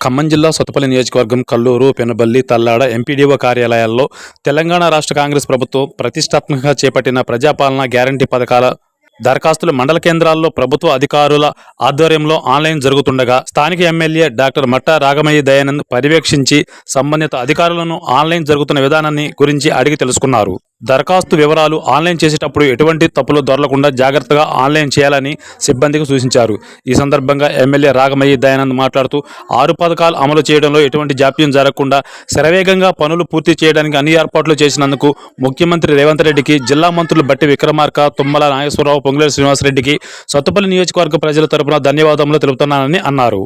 ఖమ్మం జిల్లా సొత్తపల్లి నియోజకవర్గం కల్లూరు పెనబల్లి తల్లాడ ఎంపీడీఓ కార్యాలయాల్లో తెలంగాణ రాష్ట్ర కాంగ్రెస్ ప్రభుత్వం ప్రతిష్టాత్మకంగా చేపట్టిన ప్రజాపాలన గ్యారంటీ పథకాల దరఖాస్తులు మండల కేంద్రాల్లో ప్రభుత్వ అధికారుల ఆధ్వర్యంలో ఆన్లైన్ జరుగుతుండగా స్థానిక ఎమ్మెల్యే డాక్టర్ మట్టా రాగమయ్య దయానంద్ పర్యవేక్షించి సంబంధిత అధికారులను ఆన్లైన్ జరుగుతున్న విధానాన్ని గురించి అడిగి తెలుసుకున్నారు. దరఖాస్తు వివరాలు ఆన్లైన్ చేసేటప్పుడు ఎటువంటి తప్పులు దొరలకుండా జాగ్రత్తగా ఆన్లైన్ చేయాలని సిబ్బందికి సూచించారు. ఈ సందర్భంగా ఎమ్మెల్యే రాగమయ్యి దయానంద్ మాట్లాడుతూ ఆరు పథకాలు అమలు చేయడంలో ఎటువంటి జాప్యం జరగకుండా శరవేగంగా పనులు పూర్తి చేయడానికి అన్ని ఏర్పాట్లు చేసినందుకు ముఖ్యమంత్రి రేవంత్ రెడ్డికి జిల్లా మంత్రులు బట్టి విక్రమార్క తుమ్మల నాగేశ్వరరావు పొంగులేరు శ్రీనివాసరెడ్డికి సత్తుపల్లి నియోజకవర్గ ప్రజల తరపున ధన్యవాదములు తెలుపుతున్నానని అన్నారు.